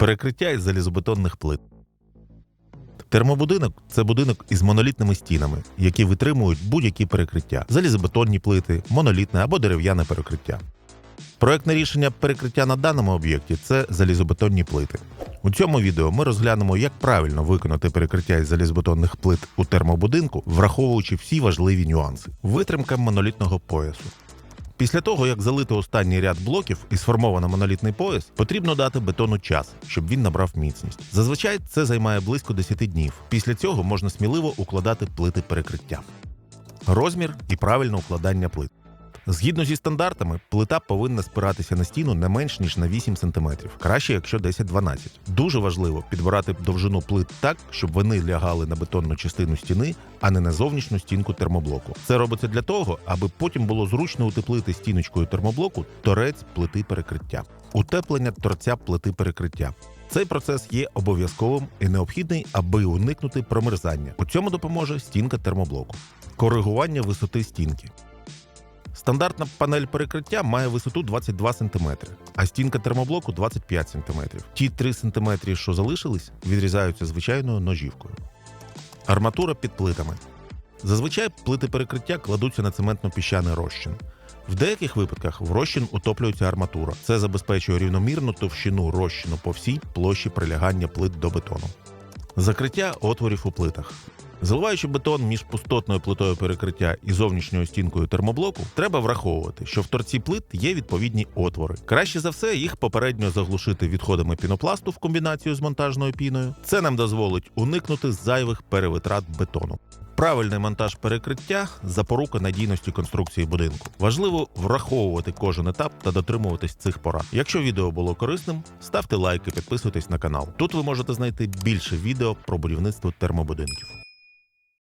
Перекриття із залізобетонних плит. Термобудинок це будинок із монолітними стінами, які витримують будь-які перекриття: залізобетонні плити, монолітне або дерев'яне перекриття. Проектне рішення перекриття на даному об'єкті це залізобетонні плити. У цьому відео ми розглянемо, як правильно виконати перекриття із залізобетонних плит у термобудинку, враховуючи всі важливі нюанси. Витримка монолітного поясу. Після того, як залити останній ряд блоків і сформовано монолітний пояс, потрібно дати бетону час, щоб він набрав міцність. Зазвичай це займає близько 10 днів. Після цього можна сміливо укладати плити перекриття. Розмір і правильне укладання плит. Згідно зі стандартами, плита повинна спиратися на стіну не менш ніж на 8 см, краще, якщо 10-12. Дуже важливо підбирати довжину плит так, щоб вони лягали на бетонну частину стіни, а не на зовнішню стінку термоблоку. Це робиться для того, аби потім було зручно утеплити стіночкою термоблоку торець плити перекриття. Утеплення торця плити перекриття. Цей процес є обов'язковим і необхідний, аби уникнути промерзання. У цьому допоможе стінка термоблоку. Коригування висоти стінки. Стандартна панель перекриття має висоту 22 см, а стінка термоблоку 25 см. Ті 3 см, що залишились, відрізаються звичайною ножівкою. Арматура під плитами. Зазвичай плити перекриття кладуться на цементно-піщаний розчин. В деяких випадках в розчин утоплюється арматура. Це забезпечує рівномірну товщину розчину по всій площі прилягання плит до бетону. Закриття отворів у плитах. Заливаючи бетон між пустотною плитою перекриття і зовнішньою стінкою термоблоку, треба враховувати, що в торці плит є відповідні отвори. Краще за все їх попередньо заглушити відходами пінопласту в комбінацію з монтажною піною. Це нам дозволить уникнути зайвих перевитрат бетону. Правильний монтаж перекриття запорука надійності конструкції будинку. Важливо враховувати кожен етап та дотримуватись цих порад. Якщо відео було корисним, ставте лайк і підписуйтесь на канал. Тут ви можете знайти більше відео про будівництво термобудинків.